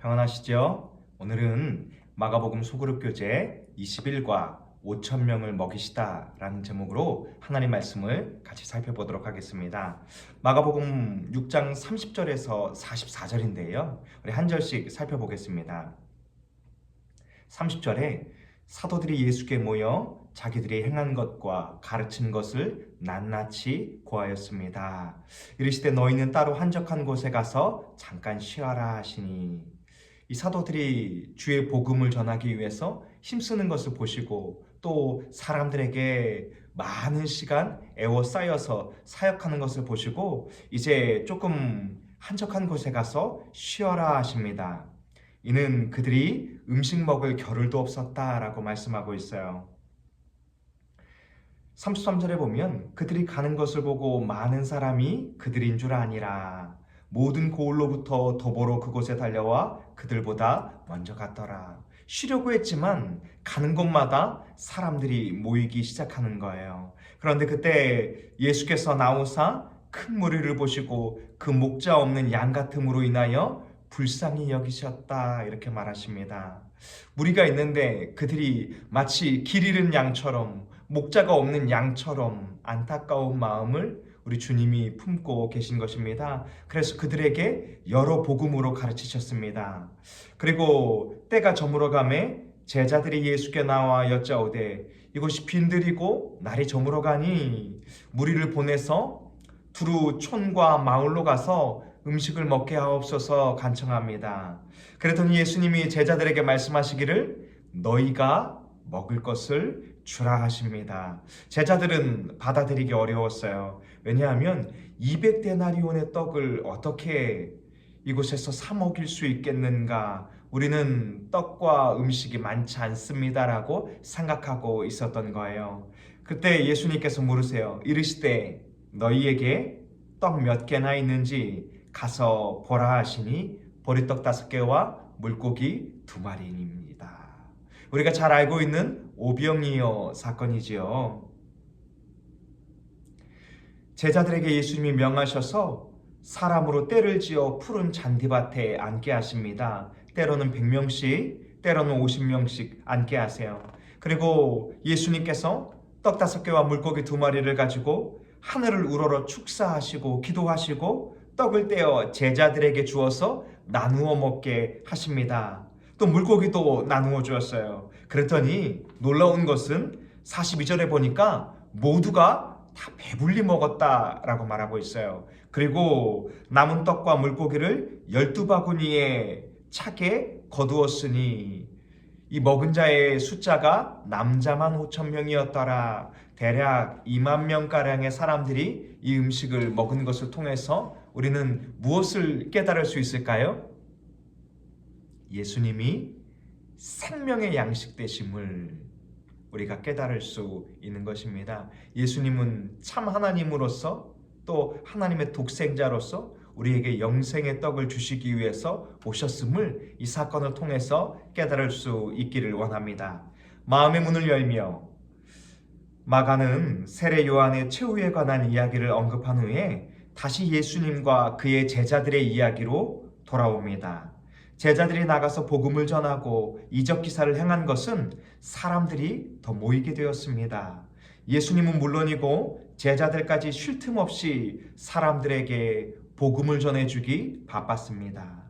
평안하시죠? 오늘은 마가복음 소그룹 교재 21과 5천 명을 먹이시다 라는 제목으로 하나님 말씀을 같이 살펴보도록 하겠습니다. 마가복음 6장 30절에서 44절인데요. 우리 한 절씩 살펴보겠습니다. 30절에 사도들이 예수께 모여 자기들이 행한 것과 가르친 것을 낱낱이 고하였습니다. 이르시되 너희는 따로 한적한 곳에 가서 잠깐 쉬어라 하시니 이 사도들이 주의 복음을 전하기 위해서 힘쓰는 것을 보시고 또 사람들에게 많은 시간 애워싸여서 사역하는 것을 보시고 이제 조금 한적한 곳에 가서 쉬어라 하십니다. 이는 그들이 음식 먹을 겨를도 없었다라고 말씀하고 있어요. 33절에 보면 그들이 가는 것을 보고 많은 사람이 그들인 줄 아니라 모든 고을로부터 도보로 그곳에 달려와 그들보다 먼저 갔더라. 쉬려고 했지만 가는 곳마다 사람들이 모이기 시작하는 거예요. 그런데 그때 예수께서 나오사 큰 무리를 보시고 그 목자 없는 양 같음으로 인하여 불쌍히 여기셨다 이렇게 말하십니다. 무리가 있는데 그들이 마치 길 잃은 양처럼 목자가 없는 양처럼 안타까운 마음을 우리 주님이 품고 계신 것입니다. 그래서 그들에게 여러 복음으로 가르치셨습니다. 그리고 때가 저물어감에 제자들이 예수께 나와 여짜오되 이곳이 빈들이고 날이 저물어가니 무리를 보내서 두루 촌과 마을로 가서 음식을 먹게 하옵소서 간청합니다. 그랬더니 예수님이 제자들에게 말씀하시기를 너희가 먹을 것을 주라 하십니다. 제자들은 받아들이기 어려웠어요. 왜냐하면 200데나리온의 떡을 어떻게 이곳에서 사 먹일 수 있겠는가? 우리는 떡과 음식이 많지 않습니다라고 생각하고 있었던 거예요. 그때 예수님께서 물으세요. 이르시되 너희에게 떡 몇 개나 있는지 가서 보라 하시니 보리떡 다섯 개와 물고기 두 마리입니다. 우리가 잘 알고 있는 오병이어 사건이지요. 제자들에게 예수님이 명하셔서 사람으로 때를 지어 푸른 잔디밭에 앉게 하십니다. 때로는 100명씩, 때로는 50명씩 앉게 하세요. 그리고 예수님께서 떡 다섯 개와 물고기 두 마리를 가지고 하늘을 우러러 축사하시고 기도하시고 떡을 떼어 제자들에게 주어서 나누어 먹게 하십니다. 또 물고기도 나누어 주었어요. 그랬더니 놀라운 것은 42절에 보니까 모두가 다 배불리 먹었다라고 말하고 있어요. 그리고 남은 떡과 물고기를 열두 바구니에 차게 거두었으니 이 먹은 자의 숫자가 남자만 5천 명이었더라. 대략 2만 명가량의 사람들이 이 음식을 먹은 것을 통해서 우리는 무엇을 깨달을 수 있을까요? 예수님이 생명의 양식 되심을 우리가 깨달을 수 있는 것입니다. 예수님은 참 하나님으로서 또 하나님의 독생자로서 우리에게 영생의 떡을 주시기 위해서 오셨음을 이 사건을 통해서 깨달을 수 있기를 원합니다. 마음의 문을 열며 마가는 세례 요한의 최후에 관한 이야기를 언급한 후에 다시 예수님과 그의 제자들의 이야기로 돌아옵니다. 제자들이 나가서 복음을 전하고 이적 기사를 행한 것은 사람들이 더 모이게 되었습니다. 예수님은 물론이고 제자들까지 쉴 틈 없이 사람들에게 복음을 전해주기 바빴습니다.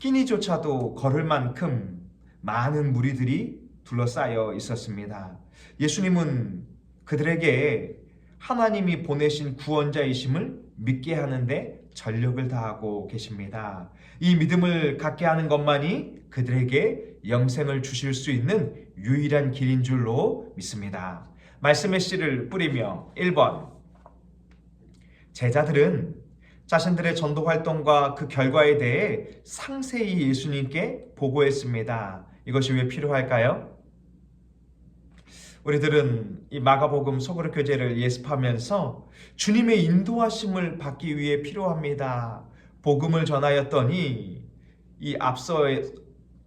끼니조차도 걸을 만큼 많은 무리들이 둘러싸여 있었습니다. 예수님은 그들에게 하나님이 보내신 구원자이심을 믿게 하는데 전력을 다하고 계십니다. 이 믿음을 갖게 하는 것만이 그들에게 영생을 주실 수 있는 유일한 길인 줄로 믿습니다. 말씀의 씨를 뿌리며 1번 제자들은 자신들의 전도 활동과 그 결과에 대해 상세히 예수님께 보고했습니다. 이것이 왜 필요할까요? 우리들은 이 마가복음 소그룹 교재를 예습하면서 주님의 인도하심을 받기 위해 필요합니다. 복음을 전하였더니 이 앞서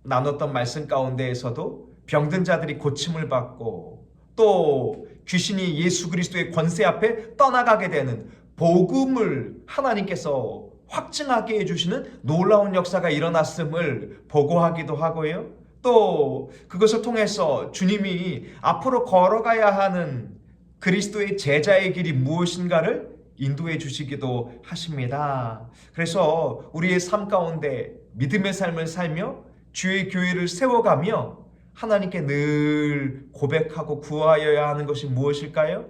나눴던 말씀 가운데에서도 병든 자들이 고침을 받고 또 귀신이 예수 그리스도의 권세 앞에 떠나가게 되는 복음을 하나님께서 확증하게 해주시는 놀라운 역사가 일어났음을 보고하기도 하고요. 또 그것을 통해서 주님이 앞으로 걸어가야 하는 그리스도의 제자의 길이 무엇인가를 인도해 주시기도 하십니다. 그래서 우리의 삶 가운데 믿음의 삶을 살며 주의 교회를 세워가며 하나님께 늘 고백하고 구하여야 하는 것이 무엇일까요?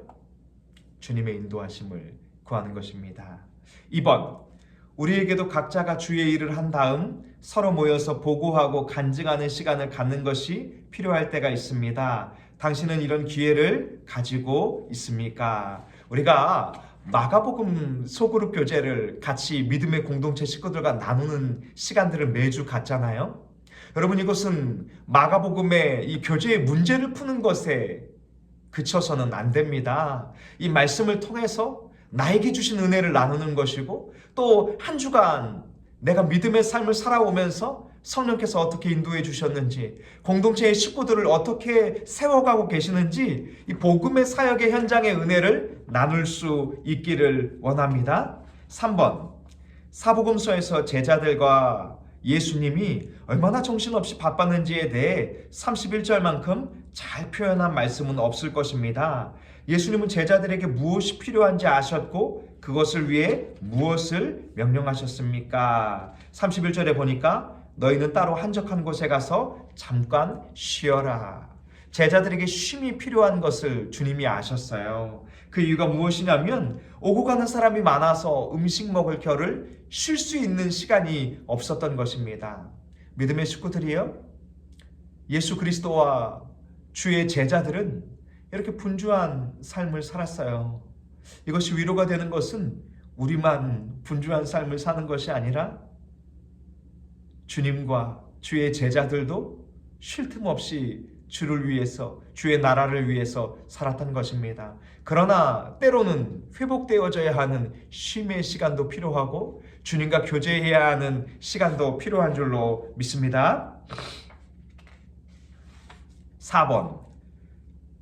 주님의 인도하심을 구하는 것입니다. 2번, 우리에게도 각자가 주의 일을 한 다음 서로 모여서 보고하고 간증하는 시간을 갖는 것이 필요할 때가 있습니다. 당신은 이런 기회를 가지고 있습니까? 우리가 마가복음 소그룹 교제를 같이 믿음의 공동체 식구들과 나누는 시간들을 매주 갖잖아요. 여러분 이것은 마가복음의 이 교제의 문제를 푸는 것에 그쳐서는 안 됩니다. 이 말씀을 통해서 나에게 주신 은혜를 나누는 것이고 또 한 주간 내가 믿음의 삶을 살아오면서 성령께서 어떻게 인도해 주셨는지 공동체의 식구들을 어떻게 세워가고 계시는지 이 복음의 사역의 현장의 은혜를 나눌 수 있기를 원합니다. 3번 사복음서에서 제자들과 예수님이 얼마나 정신없이 바빴는지에 대해 31절만큼 잘 표현한 말씀은 없을 것입니다. 예수님은 제자들에게 무엇이 필요한지 아셨고 그것을 위해 무엇을 명령하셨습니까? 31절에 보니까 너희는 따로 한적한 곳에 가서 잠깐 쉬어라. 제자들에게 쉼이 필요한 것을 주님이 아셨어요. 그 이유가 무엇이냐면 오고 가는 사람이 많아서 음식 먹을 겨를 쉴수 있는 시간이 없었던 것입니다. 믿음의 식구들이요. 예수 그리스도와 주의 제자들은 이렇게 분주한 삶을 살았어요. 이것이 위로가 되는 것은 우리만 분주한 삶을 사는 것이 아니라 주님과 주의 제자들도 쉴 틈 없이 주를 위해서 주의 나라를 위해서 살았던 것입니다. 그러나 때로는 회복되어져야 하는 쉼의 시간도 필요하고 주님과 교제해야 하는 시간도 필요한 줄로 믿습니다. 4번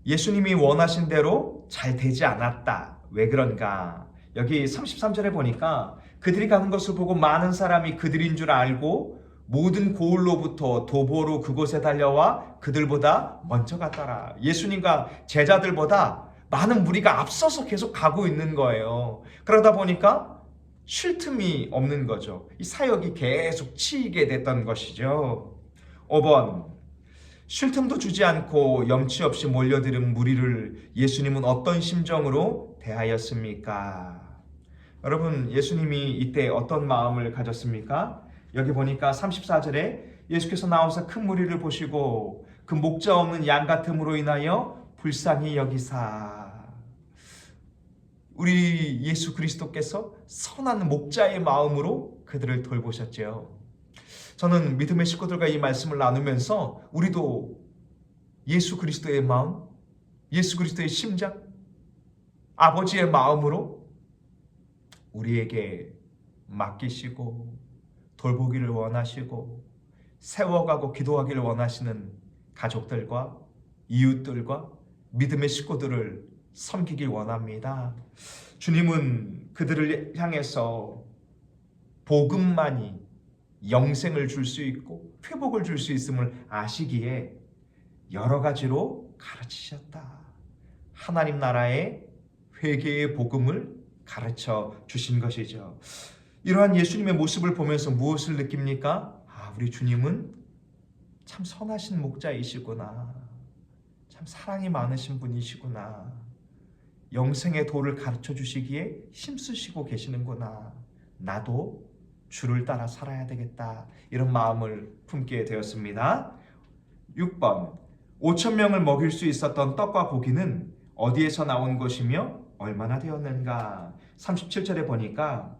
예수님이 원하신 대로 잘 되지 않았다. 왜 그런가? 여기 33절에 보니까 그들이 가는 것을 보고 많은 사람이 그들인 줄 알고 모든 고을로부터 도보로 그곳에 달려와 그들보다 먼저 갔더라. 예수님과 제자들보다 많은 무리가 앞서서 계속 가고 있는 거예요. 그러다 보니까 쉴 틈이 없는 거죠. 이 사역이 계속 치이게 됐던 것이죠. 5번. 쉴 틈도 주지 않고 염치 없이 몰려들은 무리를 예수님은 어떤 심정으로 대하였습니까? 여러분, 예수님이 이때 어떤 마음을 가졌습니까? 여기 보니까 34절에 예수께서 나와서 큰 무리를 보시고 그 목자 없는 양 같음으로 인하여 불쌍히 여기사 우리 예수 그리스도께서 선한 목자의 마음으로 그들을 돌보셨죠. 저는 믿음의 식구들과 이 말씀을 나누면서 우리도 예수 그리스도의 마음, 예수 그리스도의 심장, 아버지의 마음으로 우리에게 맡기시고 돌보기를 원하시고 세워가고 기도하기를 원하시는 가족들과 이웃들과 믿음의 식구들을 섬기길 원합니다. 주님은 그들을 향해서 복음만이 영생을 줄 수 있고 회복을 줄 수 있음을 아시기에 여러 가지로 가르치셨다. 하나님 나라의 회개의 복음을 가르쳐 주신 것이죠. 이러한 예수님의 모습을 보면서 무엇을 느낍니까? 아, 우리 주님은 참 선하신 목자이시구나. 참 사랑이 많으신 분이시구나. 영생의 도를 가르쳐 주시기에 힘쓰시고 계시는구나. 나도 주를 따라 살아야 되겠다. 이런 마음을 품게 되었습니다. 6번. 5천 명을 먹일 수 있었던 떡과 고기는 어디에서 나온 것이며 얼마나 되었는가? 37절에 보니까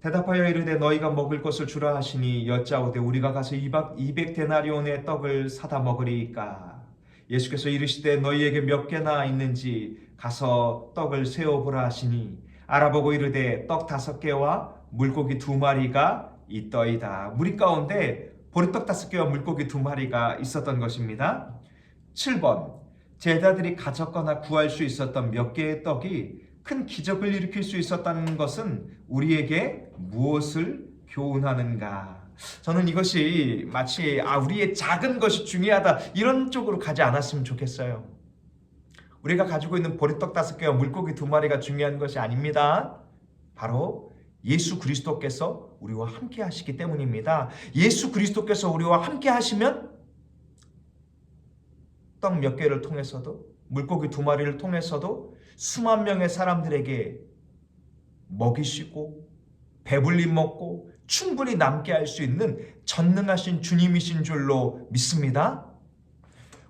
대답하여 이르되 너희가 먹을 것을 주라 하시니 여짜오되 우리가 가서 200 데나리온의 떡을 사다 먹으리이까 예수께서 이르시되 너희에게 몇 개나 있는지 가서 떡을 세어 보라 하시니 알아보고 이르되 떡 다섯 개와 물고기 두 마리가 있더이다 무리 가운데 보리떡 다섯 개와 물고기 두 마리가 있었던 것입니다 7번 제자들이 가졌거나 구할 수 있었던 몇 개의 떡이 큰 기적을 일으킬 수 있었다는 것은 우리에게 무엇을 교훈하는가? 저는 이것이 마치 아 우리의 작은 것이 중요하다 이런 쪽으로 가지 않았으면 좋겠어요. 우리가 가지고 있는 보리떡 다섯 개와 물고기 두 마리가 중요한 것이 아닙니다. 바로 예수 그리스도께서 우리와 함께 하시기 때문입니다. 예수 그리스도께서 우리와 함께 하시면 떡 몇 개를 통해서도 물고기 두 마리를 통해서도 수만 명의 사람들에게 먹이시고 배불리 먹고 충분히 남게 할 수 있는 전능하신 주님이신 줄로 믿습니다.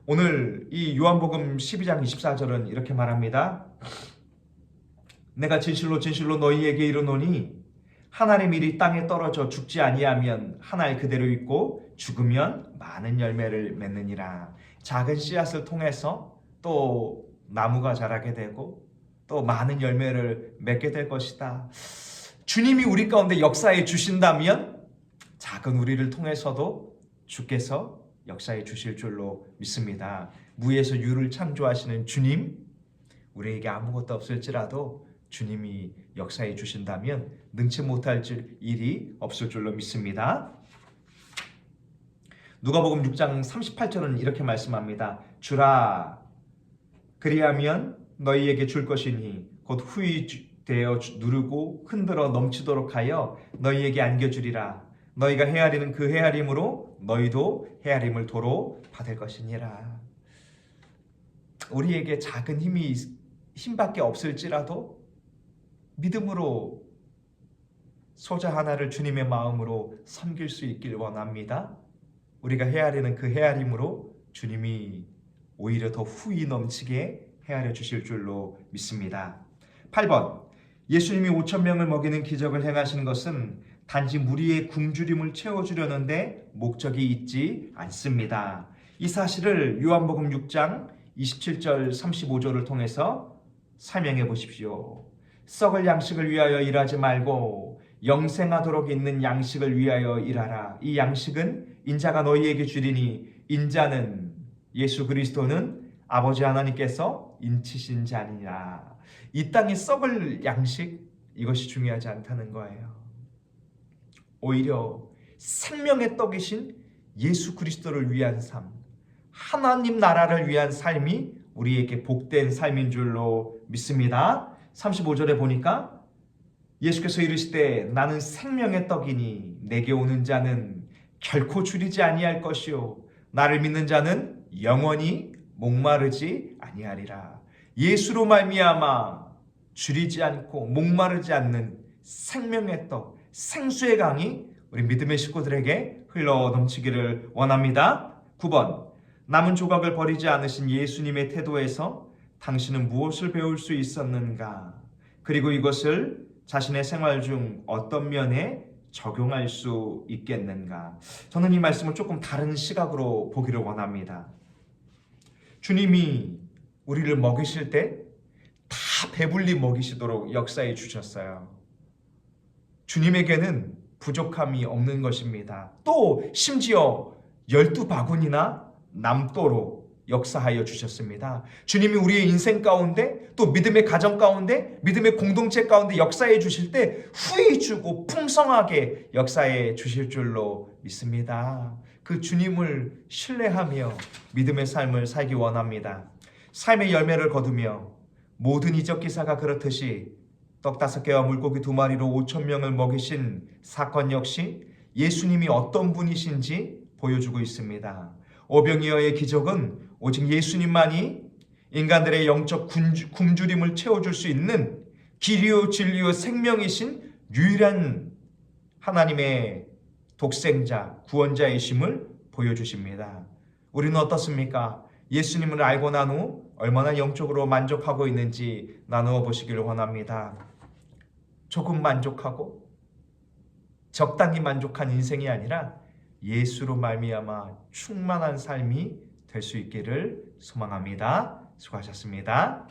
오늘 이 요한복음 12장 24절은 이렇게 말합니다. 내가 진실로 진실로 너희에게 이르노니 하나님 일이 땅에 떨어져 죽지 아니하면 하나에 그대로 있고 죽으면 많은 열매를 맺느니라. 작은 씨앗을 통해서 또 나무가 자라게 되고 또 많은 열매를 맺게 될 것이다. 주님이 우리 가운데 역사해 주신다면 작은 우리를 통해서도 주께서 역사해 주실 줄로 믿습니다. 무에서 유를 창조하시는 주님, 우리에게 아무것도 없을지라도 주님이 역사해 주신다면 능치 못할 줄 일이 없을 줄로 믿습니다. 누가복음 6장 38절은 이렇게 말씀합니다. 주라 그리하면 너희에게 줄 것이니 곧 후이 되어 누르고 흔들어 넘치도록 하여 너희에게 안겨주리라. 너희가 헤아리는 그 헤아림으로 너희도 헤아림을 도로 받을 것이니라. 우리에게 작은 힘이 힘밖에 없을지라도 믿음으로 소자 하나를 주님의 마음으로 섬길 수 있길 원합니다. 우리가 헤아리는 그 헤아림으로 주님이 오히려 더 후이 넘치게 헤아려 주실 줄로 믿습니다. 8번 예수님이 5천 명을 먹이는 기적을 행하시는 것은 단지 무리의 굶주림을 채워주려는데 목적이 있지 않습니다. 이 사실을 요한복음 6장 27절 35절을 통해서 설명해 보십시오. 썩을 양식을 위하여 일하지 말고 영생하도록 있는 양식을 위하여 일하라. 이 양식은 인자가 너희에게 주리니 인자는 예수 그리스도는 아버지 하나님께서 인치신 자니라. 이 땅에 썩을 양식 이것이 중요하지 않다는 거예요. 오히려 생명의 떡이신 예수 그리스도를 위한 삶, 하나님 나라를 위한 삶이 우리에게 복된 삶인 줄로 믿습니다. 35절에 보니까 예수께서 이르시되 나는 생명의 떡이니 내게 오는 자는 결코 줄이지 아니할 것이요 나를 믿는 자는 영원히 목마르지 아니하리라. 예수로 말미암아 줄이지 않고 목마르지 않는 생명의 떡, 생수의 강이 우리 믿음의 식구들에게 흘러 넘치기를 원합니다. 9번 남은 조각을 버리지 않으신 예수님의 태도에서 당신은 무엇을 배울 수 있었는가? 그리고 이것을 자신의 생활 중 어떤 면에 적용할 수 있겠는가? 저는 이 말씀을 조금 다른 시각으로 보기를 원합니다. 주님이 우리를 먹이실 때 다 배불리 먹이시도록 역사해 주셨어요. 주님에게는 부족함이 없는 것입니다. 또 심지어 열두 바구니나 남도로 역사하여 주셨습니다. 주님이 우리의 인생 가운데 또 믿음의 가정 가운데 믿음의 공동체 가운데 역사해 주실 때 후히 주고 풍성하게 역사해 주실 줄로 믿습니다. 그 주님을 신뢰하며 믿음의 삶을 살기 원합니다. 삶의 열매를 거두며 모든 이적 기사가 그렇듯이 떡 다섯 개와 물고기 두 마리로 오천 명을 먹이신 사건 역시 예수님이 어떤 분이신지 보여주고 있습니다. 오병이어의 기적은 오직 예수님만이 인간들의 영적 굶주림을 채워줄 수 있는 길이요 진리요 생명이신 유일한 하나님의 독생자 구원자이심을 보여주십니다. 우리는 어떻습니까? 예수님을 알고 난 후 얼마나 영적으로 만족하고 있는지 나누어 보시기를 원합니다. 조금 만족하고 적당히 만족한 인생이 아니라 예수로 말미암아 충만한 삶이 될 수 있기를 소망합니다. 수고하셨습니다.